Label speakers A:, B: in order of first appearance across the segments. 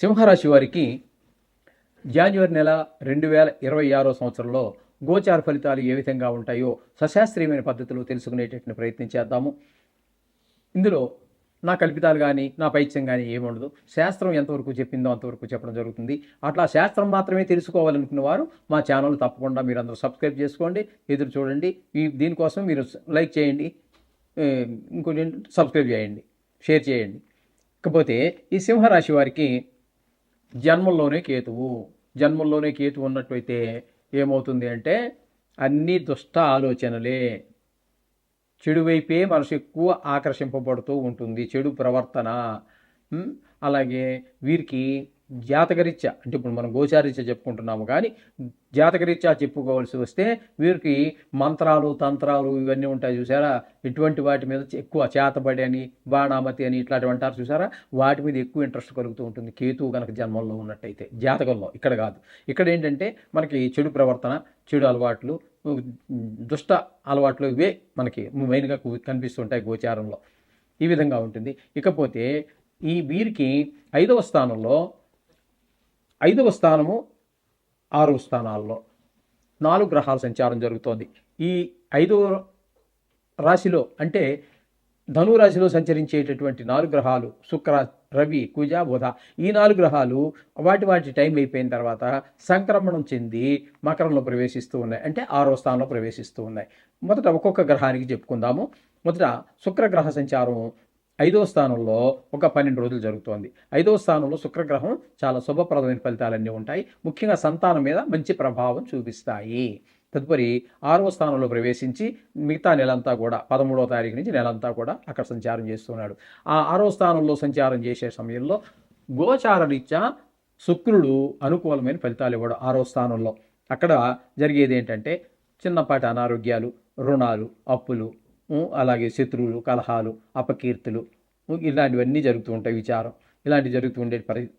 A: సింహరాశి వారికి జాన్యువరి నెల రెండు వేల ఇరవై ఆరో సంవత్సరంలో గోచార ఫలితాలు ఏ విధంగా ఉంటాయో సశాస్త్రీయమైన పద్ధతిలో తెలుసుకునేటటువంటి ప్రయత్నం చేద్దాము. ఇందులో నా కల్పితాలు కానీ నా పైత్యం కానీ ఏముండదు శాస్త్రం ఎంతవరకు చెప్పిందో అంతవరకు చెప్పడం జరుగుతుంది. అట్లా శాస్త్రం మాత్రమే తెలుసుకోవాలనుకున్న వారు మా ఛానల్ తప్పకుండా మీరు అందరూ సబ్స్క్రైబ్ చేసుకోండి ఎదురు చూడండి. ఈ దీనికోసం మీరు లైక్ చేయండి ఇంకొంచెం సబ్స్క్రైబ్ చేయండి షేర్ చేయండి. ఇకపోతే ఈ సింహరాశి వారికి జన్మంలోనే కేతువు. జన్మంలోనే కేతువు ఉన్నట్టయితే ఏమవుతుంది అంటే అన్ని దుష్ట ఆలోచనలే చెడు వైపే మనసు ఎక్కువ ఆకర్షింపబడుతూ ఉంటుంది. చెడు ప్రవర్తన. అలాగే వీరికి జాతకరీత్యా అంటే ఇప్పుడు మనం గోచారీత్యా చెప్పుకుంటున్నాము కానీ జాతకరీత్యా చెప్పుకోవాల్సి వస్తే వీరికి మంత్రాలు తంత్రాలు ఇవన్నీ ఉంటాయి చూసారా? ఇటువంటి వాటి మీద ఎక్కువ చేతబడి అని బాణామతి అని ఇట్లాంటివి అంటారు చూసారా? వాటి మీద ఎక్కువ ఇంట్రెస్ట్ కలుగుతూ ఉంటుంది. కేతువు కనుక జన్మంలో ఉన్నట్టయితే జాతకంలో ఇక్కడ కాదు. ఇక్కడ ఏంటంటే మనకి చెడు ప్రవర్తన చెడు అలవాట్లు దుష్ట అలవాట్లు ఇవే మనకి మెయిన్గా కనిపిస్తుంటాయి గోచారంలో. ఈ విధంగా ఉంటుంది. ఇకపోతే ఈ వీరికి ఐదవ స్థానంలో ఐదవ స్థానము ఆరవ స్థానాల్లో నాలుగు గ్రహాల సంచారం జరుగుతోంది. ఈ ఐదవ రాశిలో అంటే ధను రాశిలో సంచరించేటటువంటి నాలుగు గ్రహాలు శుక్ర రవి కుజ బుధ. ఈ నాలుగు గ్రహాలు వాటి వాటి టైం అయిపోయిన తర్వాత సంక్రమణం చెంది మకరంలో ప్రవేశిస్తూ ఉన్నాయి. అంటే ఆరో స్థానంలో ప్రవేశిస్తూ ఉన్నాయి. మొదట ఒక్కొక్క గ్రహానికి చెప్పుకుందాము. మొదట శుక్రగ్రహ సంచారం ఐదవ స్థానంలో ఒక పన్నెండు రోజులు జరుగుతోంది. ఐదవ స్థానంలో శుక్రగ్రహం చాలా శుభప్రదమైన ఫలితాలన్నీ ఉంటాయి. ముఖ్యంగా సంతానం మీద మంచి ప్రభావం చూపిస్తాయి. తదుపరి ఆరవ స్థానంలో ప్రవేశించి మిగతా నెలంతా కూడా పదమూడవ తారీఖు నుంచి నెలంతా కూడా అక్కడ సంచారం చేస్తున్నాడు. ఆ ఆరవ స్థానంలో సంచారం చేసే సమయంలో గోచార రీత్యా శుక్రుడు అనుకూలమైన ఫలితాలు ఇవ్వడు ఆరో స్థానంలో. అక్కడ జరిగేది ఏంటంటే చిన్నపాటి అనారోగ్యాలు రుణాలు అప్పులు అలాగే శత్రువులు కలహాలు అపకీర్తులు ఇలాంటివన్నీ జరుగుతూ ఉంటాయి విచారం. ఇలాంటివి జరుగుతూ ఉండే పరి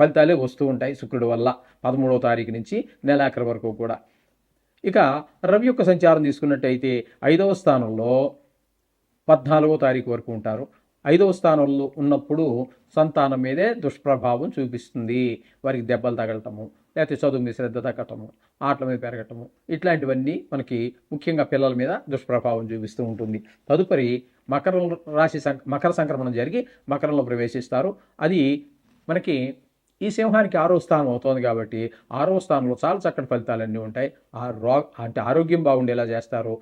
A: ఫలితాలే వస్తూ ఉంటాయి శుక్రుడు వల్ల పదమూడవ తారీఖు నుంచి నెలాఖరి వరకు కూడా. ఇక రవి యొక్క సంచారం తీసుకున్నట్టయితే ఐదవ స్థానంలో పద్నాలుగో తారీఖు వరకు ఉంటారు. ఐదవ స్థానంలో ఉన్నప్పుడు సంతానం మీదే దుష్ప్రభావం చూపిస్తుంది. వారికి దెబ్బలు తగలటము లేకపోతే చదువు మీద శ్రద్ధ తగ్గటము ఆటల మీద పెరగటము ఇట్లాంటివన్నీ మనకి ముఖ్యంగా పిల్లల మీద దుష్ప్రభావం చూపిస్తూ ఉంటుంది. తదుపరి మకర రాశి సం మకర సంక్రమణం జరిగి మకరంలో ప్రవేశిస్తారు. అది మనకి ఈ సింహానికి ఆరో స్థానం అవుతోంది కాబట్టి ఆరో స్థానంలో చాలా చక్కటి ఫలితాలన్నీ ఉంటాయి. ఆ రో అంటే ఆరోగ్యం బాగుండేలా చేస్తారు.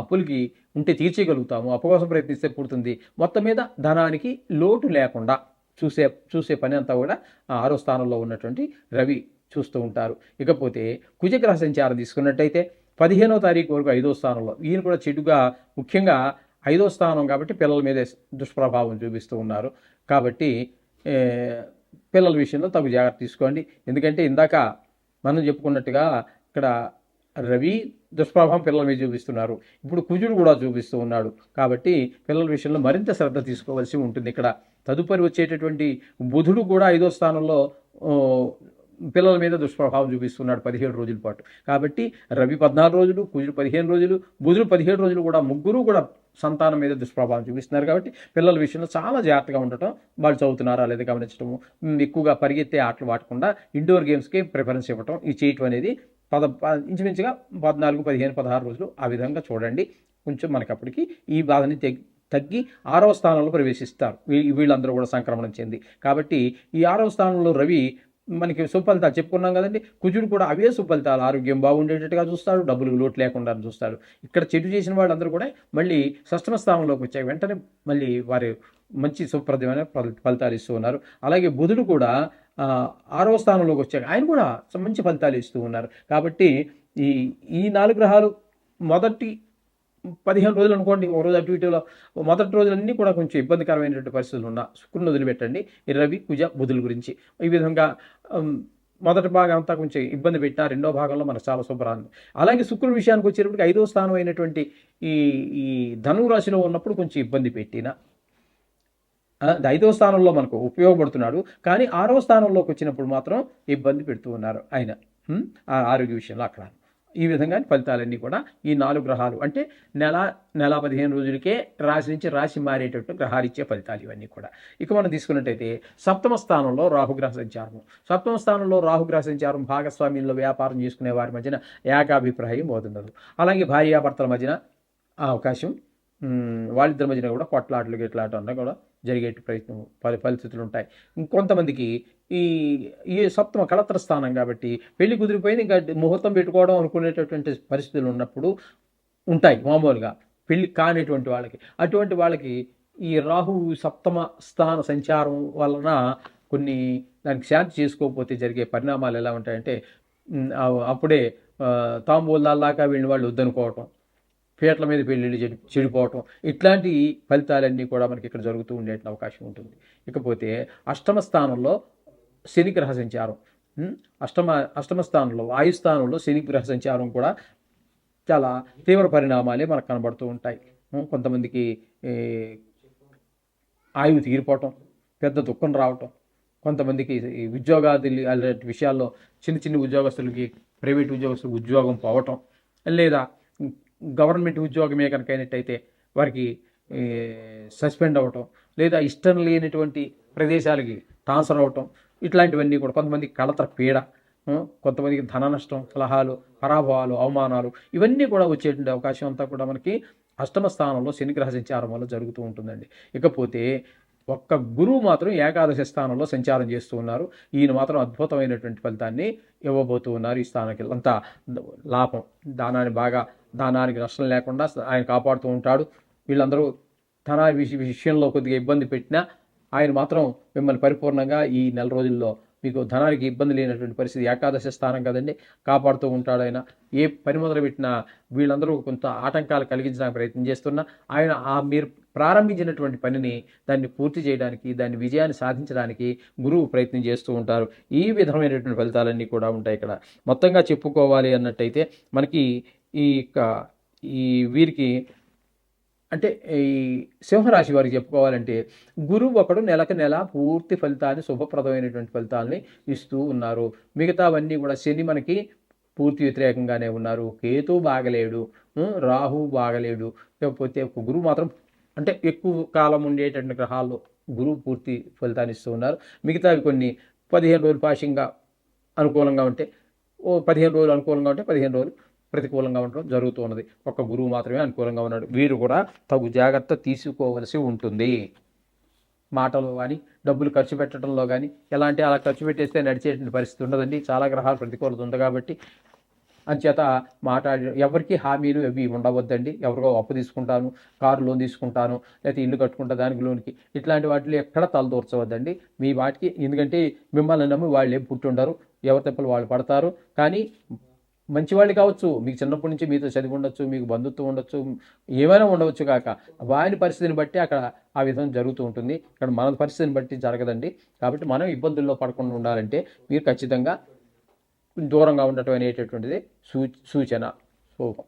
A: అప్పులకి ఉంటే తీర్చగలుగుతాము అప్పు కోసం ప్రయత్నిస్తే పుడుతుంది మొత్తం మీద ధనానికి లోటు లేకుండా చూసే చూసే పని అంతా కూడా ఆ ఆరో స్థానంలో ఉన్నటువంటి రవి చూస్తూ ఉంటారు. ఇకపోతే కుజగ్రహ సంచారం తీసుకున్నట్టయితే పదిహేనో తారీఖు వరకు ఐదో స్థానంలో ఈయన కూడా చెడుగా ముఖ్యంగా ఐదో స్థానం కాబట్టి పిల్లల మీదే దుష్ప్రభావం చూపిస్తూ ఉన్నారు. కాబట్టి పిల్లల విషయంలో తగు జాగ్రత్త తీసుకోండి. ఎందుకంటే ఇందాక మనం చెప్పుకున్నట్టుగా ఇక్కడ రవి దుష్ప్రభావం పిల్లల మీద చూపిస్తున్నారు. ఇప్పుడు కుజుడు కూడా చూపిస్తూ ఉన్నాడు. కాబట్టి పిల్లల విషయంలో మరింత శ్రద్ధ తీసుకోవాల్సి ఉంటుంది. ఇక్కడ తదుపరి వచ్చేటటువంటి బుధుడు కూడా ఐదో స్థానంలో పిల్లల మీద దుష్ప్రభావం చూపిస్తున్నాడు పదిహేడు రోజుల పాటు. కాబట్టి రవి పద్నాలుగు రోజులు కుజుడు పదిహేను రోజులు బుధుడు పదిహేడు రోజులు కూడా ముగ్గురు కూడా సంతానం మీద దుష్ప్రభావం చూపిస్తున్నారు కాబట్టి పిల్లల విషయంలో చాలా జాగ్రత్తగా ఉండటం వాళ్ళు చదువుతున్నారా లేదా గమనించడము ఎక్కువగా పరిగెత్తే ఆటలు వాడకుండా ఇండోర్ గేమ్స్కి ప్రిఫరెన్స్ ఇవ్వటం ఈ చేయటం అనేది పద ఇంచుమించుగా పద్నాలుగు పదిహేను పదహారు రోజులు ఆ విధంగా చూడండి. కొంచెం మనకి అప్పటికి ఈ బాధని తగ్గి ఆరవ స్థానంలో ప్రవేశిస్తారు. వీళ్ళందరూ కూడా సంక్రమణం చెంది. కాబట్టి ఈ ఆరవ స్థానంలో రవి మనకి సుఫలితాలు చెప్పుకున్నాం కదండి. కుజుడు కూడా అవే సుఫలితాలు. ఆరోగ్యం బాగుండేటట్టుగా చూస్తాడు. డబ్బులు లోటు లేకుండా చూస్తాడు. ఇక్కడ చెడు చేసిన వాళ్ళందరూ కూడా మళ్ళీ సష్టమ స్థానంలోకి వచ్చాయి. వెంటనే మళ్ళీ వారి మంచి సుప్రదమైన ఫలితాలు ఇస్తూ ఉన్నారు. అలాగే బుధుడు కూడా ఆరో ఆరవ స్థానంలోకి వచ్చాక ఆయన కూడా మంచి ఫలితాలు ఇస్తూ ఉన్నారు. కాబట్టి ఈ ఈ నాలుగు గ్రహాలు మొదటి పదిహేను రోజులు అనుకోండి ఒక రోజు అటు ఇటులో మొదటి రోజులన్నీ కూడా కొంచెం ఇబ్బందికరమైనటువంటి పరిస్థితులు ఉన్న శుక్రుని వదిలిపెట్టండి. రవి కుజ బుధుల గురించి ఈ విధంగా మొదటి భాగం అంతా కొంచెం ఇబ్బంది పెట్టినా రెండో భాగంలో మనకు చాలా శుభ్రాన్ని అలాగే శుక్రుడి విషయానికి వచ్చేటప్పటికి ఐదో స్థానం అయినటువంటి ఈ ఈ ధనువు రాశిలో ఉన్నప్పుడు కొంచెం ఇబ్బంది పెట్టిన ఐదో స్థానంలో మనకు ఉపయోగపడుతున్నాడు. కానీ ఆరో స్థానంలోకి వచ్చినప్పుడు మాత్రం ఇబ్బంది పెడుతూ ఉన్నారు ఆయన. ఆ ఆరోగ్య విషయంలో అక్కడ. ఈ విధంగా ఫలితాలన్నీ కూడా ఈ నాలుగు గ్రహాలు అంటే నెల నెల పదిహేను రోజులకే రాశి నుంచి రాశి మారేటట్టు గ్రహాలు ఇచ్చే ఫలితాలు ఇవన్నీ కూడా. ఇక మనం తీసుకున్నట్టయితే సప్తమ స్థానంలో రాహుగ్రహ సంచారం. సప్తమ స్థానంలో రాహుగ్రహ సంచారం భాగస్వామ్యంలో వ్యాపారం చేసుకునే వారి మధ్యన ఏకాభిప్రాయం పోతున్నది అలాగే భార్యాభర్తల మధ్యన ఆ అవకాశం వాళ్ళిద్దరి మధ్యన కూడా కొట్లాటలు గిట్లాట అన్నా కూడా జరిగే ప్రయత్నం పరి పరిస్థితులు ఉంటాయి ఇంకొంతమందికి ఈ ఈ సప్తమ కళత్ర స్థానం కాబట్టి పెళ్ళి కుదిరిపోయింది ఇంకా ముహూర్తం పెట్టుకోవడం అనుకునేటటువంటి పరిస్థితులు ఉన్నప్పుడు ఉంటాయి మామూలుగా. పెళ్ళి కానిటువంటి వాళ్ళకి. అటువంటి వాళ్ళకి ఈ రాహు సప్తమ స్థాన సంచారం వలన కొన్ని దానికి శాంతి చేసుకోకపోతే జరిగే పరిణామాలు ఎలా ఉంటాయంటే అప్పుడే తాంబూలాల్లాగా వీళ్ళని వాళ్ళు వద్దనుకోవటం. పీటల మీద పెళ్ళిళ్ళు చెడి చెడిపోవటం ఇట్లాంటి ఫలితాలన్నీ కూడా మనకి ఇక్కడ జరుగుతూ ఉండే అవకాశం ఉంటుంది. ఇకపోతే అష్టమ స్థానంలో శని గ్రహ సంచారం అష్టమ అష్టమ స్థానంలో వాయు స్థానంలో శని గ్రహ సంచారం కూడా చాలా తీవ్ర పరిణామాలే మనకు కనబడుతూ ఉంటాయి. కొంతమందికి ఆయువు తీరిపోవటం పెద్ద దుఃఖం రావటం కొంతమందికి ఉద్యోగాది అలాంటి విషయాల్లో చిన్న చిన్న ఉద్యోగస్తులకి ప్రైవేట్ ఉద్యోగస్తులకు ఉద్యోగం పోవటం లేదా గవర్నమెంట్ ఉద్యోగమే కనుక అయినట్టయితే వారికి సస్పెండ్ అవ్వటం లేదా ఇష్టం లేనటువంటి ప్రదేశాలకి ట్రాన్స్ఫర్ అవ్వటం ఇట్లాంటివన్నీ కూడా కొంతమంది కలతర పీడ కొంతమందికి ధన నష్టం కలహాలు పరాభవాలు అవమానాలు ఇవన్నీ కూడా వచ్చేటువంటి అవకాశం అంతా కూడా మనకి అష్టమ స్థానంలో శనిగ్రహ సంచారం వల్ల జరుగుతూ ఉంటుందండి. ఇకపోతే ఒక్క గురువు మాత్రం ఏకాదశి స్థానంలో సంచారం చేస్తూ ఉన్నారు. ఈయన మాత్రం అద్భుతమైనటువంటి ఫలితాన్ని ఇవ్వబోతూ ఉన్నారు ఈ స్థానానికి. అంతా లాభం. దానాన్ని బాగా దానానికి నష్టం లేకుండా ఆయన కాపాడుతూ ఉంటాడు. వీళ్ళందరూ ధన విషయంలో కొద్దిగా ఇబ్బంది పెట్టినా ఆయన మాత్రం మిమ్మల్ని పరిపూర్ణంగా ఈ నెల రోజుల్లో మీకు ధనానికి ఇబ్బంది లేనటువంటి పరిస్థితి ఏకాదశి స్థానం కదండి. కాపాడుతూ ఉంటాడు ఆయన. ఏ పని మొదలు పెట్టినా వీళ్ళందరూ కొంత ఆటంకాలు కలిగించడానికి ప్రయత్నం చేస్తున్నా ఆయన ఆ మీరు ప్రారంభించినటువంటి పనిని దాన్ని పూర్తి చేయడానికి దాన్ని విజయాన్ని సాధించడానికి గురువు ప్రయత్నం చేస్తూ ఉంటారు. ఈ విధమైనటువంటి ఫలితాలన్నీ కూడా ఉంటాయి ఇక్కడ. మొత్తంగా చెప్పుకోవాలి అన్నట్టయితే మనకి ఈ యొక్క ఈ వీరికి అంటే ఈ సింహరాశి వారికి చెప్పుకోవాలంటే గురువు ఒకడు నెలకు నెల పూర్తి ఫలితాన్ని శుభప్రదమైనటువంటి ఫలితాలని ఇస్తూ ఉన్నారు. మిగతావన్నీ కూడా శని మనకి పూర్తి వ్యతిరేకంగానే ఉన్నారు. కేతు బాగలేడు రాహు బాగలేడు. లేకపోతే గురువు మాత్రం అంటే ఎక్కువ కాలం ఉండేటువంటి గ్రహాల్లో గురువు పూర్తి ఫలితాన్ని ఇస్తూ ఉన్నారు. మిగతావి కొన్ని పదిహేను రోజులు పాషంగా అనుకూలంగా ఉంటే ఓ పదిహేను రోజులు అనుకూలంగా ఉంటే పదిహేను రోజులు ప్రతికూలంగా ఉండడం జరుగుతూ ఉన్నది. ఒక గురువు మాత్రమే అనుకూలంగా ఉన్నాడు. వీరు కూడా తగు జాగ్రత్త తీసుకోవలసి ఉంటుంది. మాటలు కానీ డబ్బులు ఖర్చు పెట్టడంలో కానీ ఎలాంటి అలా ఖర్చు పెట్టేస్తే నడిచేటువంటి పరిస్థితి ఉండదండి. చాలా గ్రహాలు ప్రతికూలత ఉంది కాబట్టి అంచేత మాట్లాడి ఎవరికి హామీలు అవి ఉండవద్దండి. ఎవరికో అప్పు తీసుకుంటాను కారు లోన్ తీసుకుంటాను లేకపోతే ఇల్లు కట్టుకుంటా దానికి లోన్కి. ఇట్లాంటి వాటిలో ఎక్కడ తలదూర్చవద్దండి. మీ వాటికి ఎందుకంటే మిమ్మల్ని నమ్మి వాళ్ళు ఏం పుట్టుండరు. ఎవరి తప్పులు వాళ్ళు పడతారు. కానీ మంచివాళ్ళు కావచ్చు మీకు చిన్నప్పటి నుంచి మీతో చదివి ఉండొచ్చు మీకు బంధుత్వం ఉండొచ్చు ఏమైనా ఉండవచ్చు కాక వారి పరిస్థితిని బట్టి అక్కడ ఆ విధం జరుగుతూ ఉంటుంది. ఇక్కడ మన పరిస్థితిని బట్టి జరగదండి. కాబట్టి మనం ఇబ్బందుల్లో పడకుండా ఉండాలంటే మీరు ఖచ్చితంగా దూరంగా ఉండటం అనేటటువంటిది సూ సూచన. శుభం